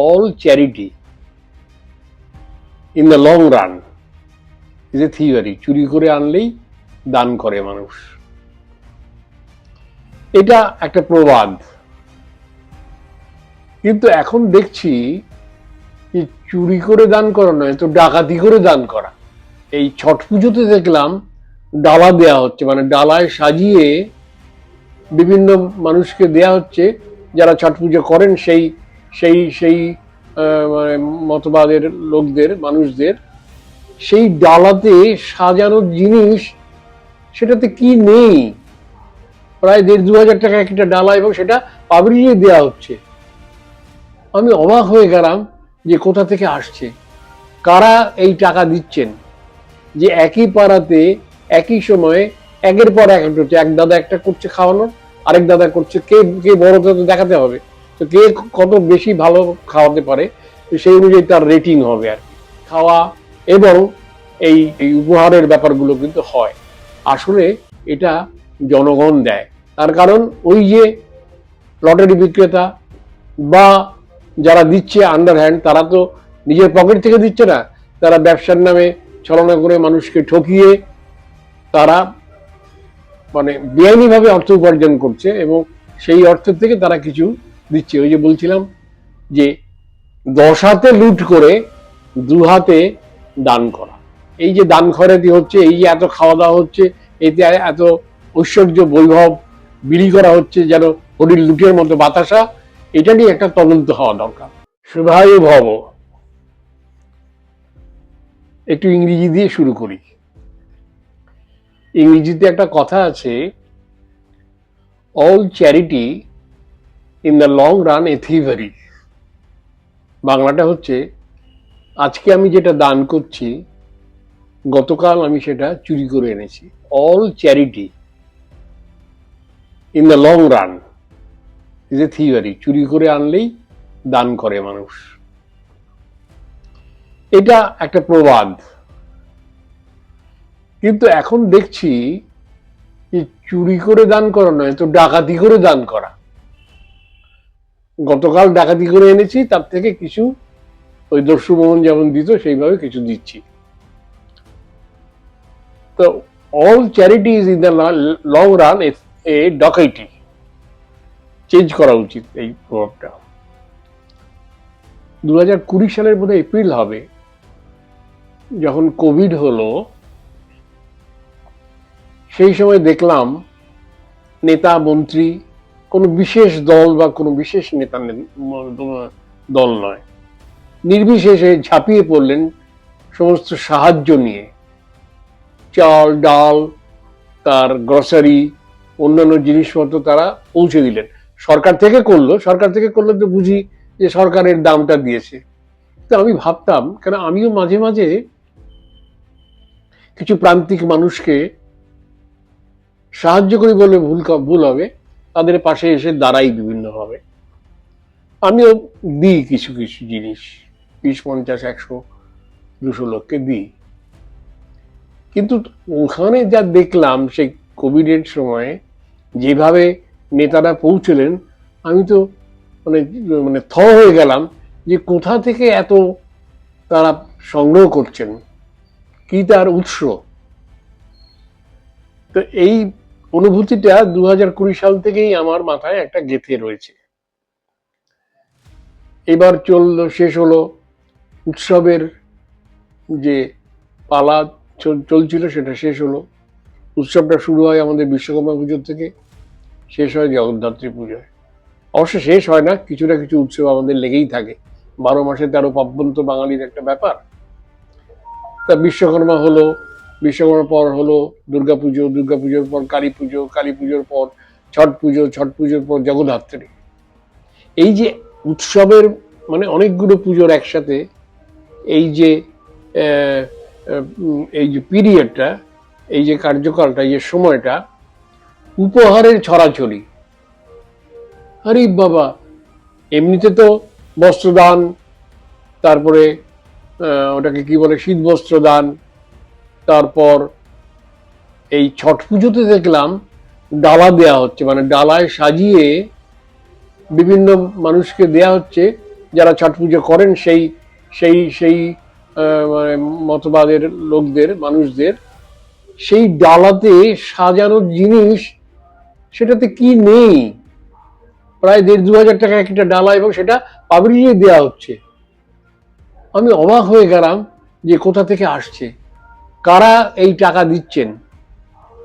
all charity in the long run is a theory. চুরি করে আনলেই দান করে মানুষ। এটা একটা প্রবাদ। কিন্তু এখন দেখছি যে চুরি করে দান করা নয়, তো ডাকাতি করে দান করা। এই ছট পুজোতে দেখলাম ডালা দেয়া হচ্ছে মানে ডালায় সাজিয়ে বিভিন্ন মানুষকে দেয়া হচ্ছে, যারা ছট পুজো করেন সেই সেই সেই মানে মতবাদের লোকদের, মানুষদের, সেই ডালাতে সাজানোর জিনিস, সেটাতে কি নেই? প্রায় দেড় দু হাজার টাকা একটা ডালা এবং সেটা পাবলিয়ে দেওয়া হচ্ছে। আমি অবাক হয়ে গেলাম যে কোথা থেকে আসছে। কারা এই টাকা দিচ্ছেন? যে একই পাড়াতে, একই সময়ে একের পর এক হচ্ছে। এক দাদা একটা করছে খাওয়ানোর, আরেক দাদা করছে। কে কে বড় তো দেখাতে হবে? তো কে কত বেশি ভালো খাওয়াতে পারে, সেই অনুযায়ী তার রেটিং হবে আর খাওয়া এবং এই উপহারের ব্যাপারগুলো কিন্তু হয়। আসলে এটা জনগণ দেয়। তার কারণ ওই যে লটারি বিক্রেতা বা যারা দিচ্ছে আন্ডার হ্যান্ড তারা তো নিজের পকেট থেকে দিচ্ছে না। তারা ব্যবসার নামে ছলনা করে মানুষকে ঠকিয়ে তারা মানে বেআইনিভাবে অর্থ উপার্জন করছে এবং সেই অর্থ থেকে তারা কিছু দিচ্ছে। ওই যে বলছিলাম যে দশ হাতে লুট করে দু হাতে দান করা। এই যে দান খরাতি হচ্ছে, এই যে এত খাওয়া দাওয়া হচ্ছে, এতে এত ঐশ্বর্য বৈভব বিলি করা হচ্ছে যেন হরির লুটের মতো বাতাসা, এটা নিয়ে একটা তদন্ত হওয়া দরকার। শুভায়ু ভব, একটু ইংরেজি দিয়ে শুরু করি। ইংরেজিতে একটা কথা আছে all charity in the long run a thievery বাংলাটা হচ্ছে, আজকে আমি যেটা দান করছি, গতকাল আমি সেটা চুরি করে এনেছি। All charity in the long run is a theory চুরি করে আনলেই দান করে মানুষ। এটা একটা প্রবাদ। কিন্তু এখন দেখছি যে চুরি করে দান করা নয়, তো ডাকাতি করে দান করা। গতকাল ডাকাতি করে এনেছি, তার থেকে কিছু ওই দস্যু মোহন যেমন দিত, সেইভাবে কিছু দিচ্ছি। তো all charity is in the long run a dacoity change করা উচিত এই প্রভাবটা। দু হাজার কুড়ি সালের বোধহয় এপ্রিল হবে, যখন কোভিড হলো, সেই সময় দেখলাম নেতা, মন্ত্রী কোনো বিশেষ দল বা কোনো বিশেষ নেতা দল নয়। নির্বিশেষে ঝাঁপিয়ে পড়লেন সমস্ত সাহায্য নিয়ে। চাল, ডাল, তার গ্রসারি অন্যান্য জিনিসপত্র তারা পৌঁছে দিলেন। সরকার থেকে করল, সরকার থেকে করলে তো বুঝি যে সরকারের দামটা দিয়েছে। তো আমি ভাবতাম, কেন আমিও মাঝে মাঝে কিছু প্রান্তিক মানুষকে সাহায্য করি বলে ভুল ভুল হবে। তাদের পাশে এসে দাঁড়াই বিভিন্নভাবে। আমিও দিই কিছু কিছু জিনিস, বিশ, পঞ্চাশ, একশো, দুশো লোককে দিই। কিন্তু ওখানে যা দেখলাম সেই কোভিডের সময়ে যেভাবে নেতারা পৌঁছলেন, আমি তো মানে মানে থ হয়ে গেলাম যে কোথা থেকে এত তারা সংগ্রহ করছেন, কি তার উৎস? তো এই অনুভূতিটা দু হাজার কুড়ি সাল থেকেই আমার মাথায় একটা গেথে রয়েছে। এবার চলল, শেষ হলো উৎসবের যে পালা চল- চলছিল সেটা শেষ হলো। উৎসবটা শুরু হয় আমাদের বিশ্বকর্মা পুজোর থেকে, শেষ হয় জগদ্ধাত্রী পুজোয়। অবশ্য শেষ হয় না, কিছু না কিছু উৎসব আমাদের লেগেই থাকে। বারো মাসে তেরো পার্বণ তো বাঙালির একটা ব্যাপার। তা বিশ্বকর্মা হলো বিশ্বকর্মার পর হলো দুর্গাপুজো দুর্গাপুজোর পর কালী পুজো, কালী পুজোর পর ছট পুজো, ছট পুজোর পর জগদ্ধাত্রী এই যে উৎসবের মানে অনেকগুলো পুজোর একসাথে এই যে এই যে পিরিয়ডটা, এই যে কার্যকালটা, এই যে সময়টা, উপহারের ছড়াছড়ি। আরে বাবা, এমনিতে তো বস্ত্রদান, তারপরে ওটাকে কি বলে? শীত বস্ত্র দান তারপর এই ছট পুজোতে দেখলাম ডালা দেয়া হচ্ছে মানে ডালায় সাজিয়ে বিভিন্ন মানুষকে দেয়া হচ্ছে, যারা ছট পুজো করেন সেই সেই সেই মানে মতবাদের লোকদের, মানুষদের, সেই ডালাতে সাজানোর জিনিস, সেটাতে কি নেই? প্রায় দেড় দু হাজার টাকা একটা ডালা এবং সেটা পাবলিকে দেওয়া হচ্ছে। আমি অবাক হয়ে গেলাম যে কোথা থেকে আসছে। কারা এই টাকা দিচ্ছেন?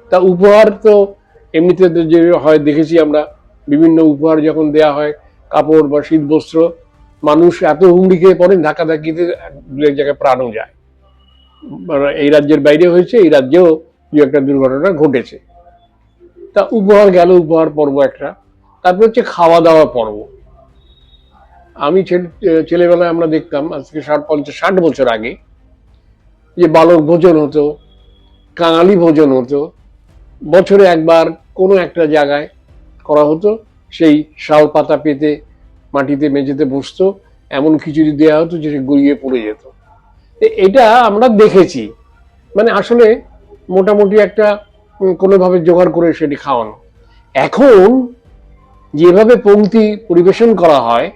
তা উপহার তো এমনিতে যে হয়, দেখেছি আমরা, বিভিন্ন উপহার যখন দেয়া হয়, কাপড় বা শীত বস্ত্র মানুষ এত হুমড়ি খেয়ে পড়েন ধাক্কা ধাক্কিতে দু এক জায়গায় প্রাণও যায়। মানে এই রাজ্যের বাইরে হয়েছে, এই রাজ্যেও দু একটা দুর্ঘটনা ঘটেছে। তা উপহার গেল, উপহার পর্ব একটা। তারপর হচ্ছে খাওয়া দাওয়া পর্ব। আমি ছেলে- ছেলেবেলায় আমরা দেখতাম, আজকে ষাট, পঞ্চাশ, ষাট বছর আগে যে বালক ভোজন হতো, কাঙালি ভোজন হতো, বছরে একবার কোনো একটা জায়গায় করা হতো, সেই শাল পাতা পেতে, মাটিতে মেঝেতে বসতো, এমন খিচুড়ি দেওয়া হতো যে সে গড়িয়ে পড়ে যেত। এটা আমরা দেখেছি। মানে আসলে মোটামুটি একটা কোনোভাবে জোগাড় করে সেটি খাওয়ানো। এখন যেভাবে পংক্তি পরিবেশন করা হয়,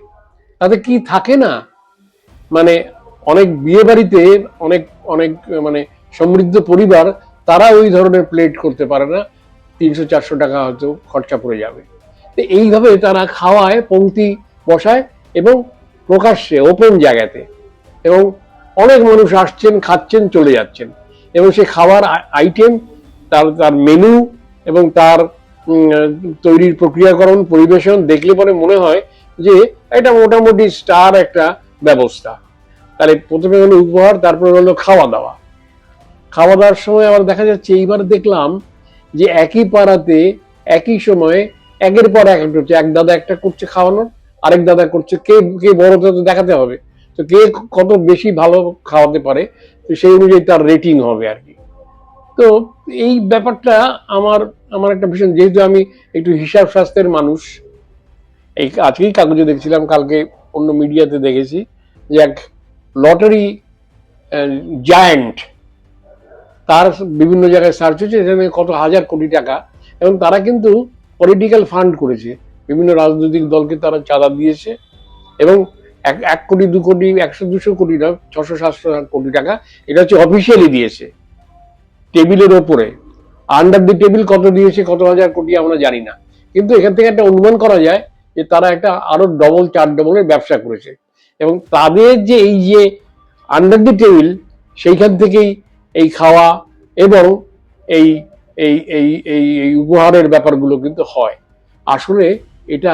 তাতে কি থাকে না? মানে অনেক বিয়ে বাড়িতে অনেক অনেক মানে সমৃদ্ধ পরিবার, তারা ওই ধরনের প্লেট করতে পারে না। তিনশো, চারশো টাকা হয়তো খরচা পড়ে যাবে। তো এইভাবে তারা খাওয়ায়, পংক্তি বসায় এবং প্রকাশ্যে ওপেন জায়গাতে এবং অনেক মানুষ আসছেন, খাচ্ছেন, চলে যাচ্ছেন। এবং সে খাওয়ার আইটেম তার তার মেনু এবং তার তৈরির প্রক্রিয়াকরণ, পরিবেশন দেখলে পরে মনে হয় যে এটা মোটামুটি স্টার একটা ব্যবস্থা। তাহলে প্রথমে হলো উপহার, তারপরে হলো খাওয়া দাওয়া খাওয়া দাওয়ার সময় আবার দেখা যাচ্ছে, এইবার দেখলাম যে একই পাড়াতে, একই সময়ে একের পর এক হচ্ছে, এক দাদা একটা করছে খাওয়ানোর, আরেক দাদা করছে কে কে বড় তো দেখাতে হবে। তো কে কত বেশি ভালো খাওয়াতে পারে, তো সেই অনুযায়ী তার রেটিং হবে আর কি। তো এই ব্যাপারটা আমার আমার একটা ভীষণ, যেহেতু আমি একটু হিসাব শাস্ত্রের মানুষ, এই আজকেই কাগজে দেখছিলাম, কালকে অন্য মিডিয়াতে দেখেছি, যে এক লটারি জায়ান্ট তার বিভিন্ন জায়গায় সার্চ হচ্ছে এখানে কত হাজার কোটি টাকা। এবং তারা কিন্তু পলিটিক্যাল ফান্ড করেছে। বিভিন্ন রাজনৈতিক দলকে তারা চাঁদা দিয়েছে। এবং এক এক কোটি, দু কোটি, একশো, দুশো কোটি না, ছশো, সাতশো কোটি টাকা এটা হচ্ছে অফিসিয়ালি দিয়েছে। টেবিলের ওপরে। আন্ডার দি টেবিল কত দিয়েছে, কত হাজার কোটি আমরা জানি না। কিন্তু এখান থেকে একটা অনুমান করা যায় যে তারা একটা আরও ডবল চার ডবলের ব্যবসা করেছে। এবং তাদের যে এই যে আন্ডার দি টেবিল সেইখান থেকেই এই খাওয়া এবং এই এই এই এই এই উপহারের ব্যাপারগুলো কিন্তু হয়। আসলে এটা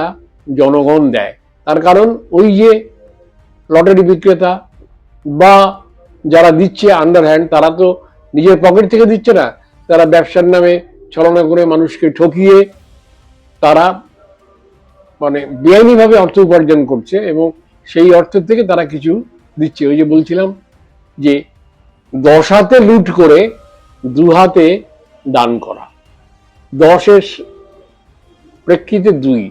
জনগণ দেয়। তার কারণ ওই যে লটারি বিক্রেতা বা যারা দিচ্ছে আন্ডার হ্যান্ড তারা তো নিজের পকেট থেকে দিচ্ছে না। তারা ব্যবসার নামে ছলনা করে মানুষকে ঠকিয়ে তারা মানে বেআইনিভাবে অর্থ উপার্জন করছে এবং সেই অর্থ থেকে তারা কিছু দিচ্ছে। ওই যে বলছিলাম যে দশ হাতে লুট করে দু হাতে দান করা। দশের প্রেক্ষিতে দুই।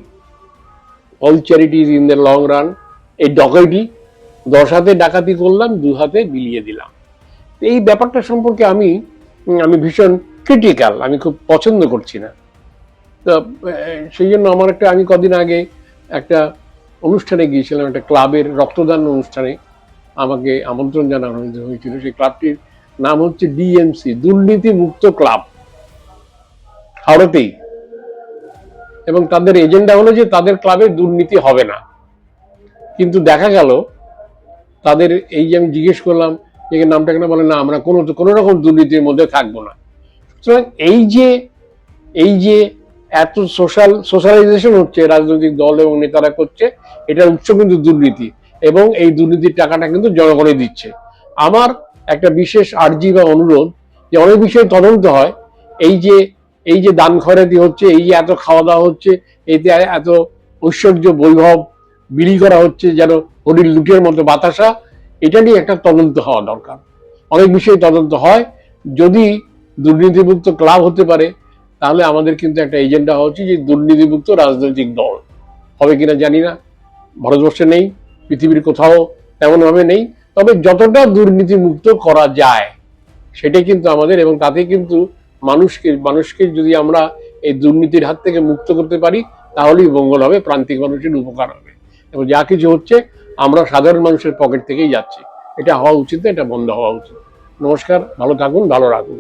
All charities in the long run এই ডকাইটি দশ হাতে ডাকাতি করলাম দু হাতে বিলিয়ে দিলাম। এই ব্যাপারটা সম্পর্কে আমি আমি ভীষণ ক্রিটিক্যাল আমি খুব পছন্দ করছি না। তো সেই জন্য আমার একটা, আমি কদিন আগে একটা অনুষ্ঠানে গিয়েছিলাম, একটা ক্লাবের রক্তদান অনুষ্ঠানে আমাকে আমন্ত্রণ জানানো হয়ে- হয়েছিল সেই ক্লাবটির নাম হচ্ছে ডিএমসি দুর্নীতি মুক্ত ক্লাব হাওড়াতেই এবং তাদের এজেন্ডা হলো যে তাদের ক্লাবে দুর্নীতি হবে না। কিন্তু দেখা গেল, তাদের এই যে আমি জিজ্ঞেস করলাম, যে নামটা কেন বলে না, আমরা কোনো কোনো রকম দুর্নীতির মধ্যে থাকব না। সুতরাং এই যে এই যে এত সোশ্যাল সোশ্যালাইজেশন হচ্ছে, রাজনৈতিক দল এবং নেতারা করছে, এটার উৎস কিন্তু দুর্নীতি এবং এই দুর্নীতির টাকাটা কিন্তু জনগণে দিচ্ছে। আমার একটা বিশেষ আর্জি বা অনুরোধ যে অনেক বিষয়ে তদন্ত হয়, এই যে এই যে দান খয়রাতি হচ্ছে, এই যে এত খাওয়া দাওয়া হচ্ছে, এতে এত ঐশ্বর্য বৈভব বিলি করা হচ্ছে যেন হরির লুটের মতো বাতাসা, এটা নিয়ে একটা তদন্ত হওয়া দরকার। অনেক বিষয়ে তদন্ত হয়, যদি দুর্নীতিমুক্ত ক্লাব হতে পারে তাহলে আমাদের কিন্তু একটা এজেন্ডা হওয়া উচিত যে দুর্নীতিমুক্ত রাজনৈতিক দল। হবে কিনা জানি না। ভারতবর্ষে নেই পৃথিবীর কোথাও তেমনভাবে নেই। তবে যতটা দুর্নীতিমুক্ত করা যায় সেটাই কিন্তু আমাদের এবং তাতে কিন্তু মানুষকে মানুষকে যদি আমরা এই দুর্নীতির হাত থেকে মুক্ত করতে পারি তাহলেই মঙ্গল হবে প্রান্তিক মানুষের উপকার হবে। এবং যা কিছু হচ্ছে আমরা সাধারণ মানুষের পকেট থেকেই যাচ্ছি। এটা হওয়া উচিত না, এটা বন্ধ হওয়া উচিত। নমস্কার ভালো থাকুন ভালো রাখুন।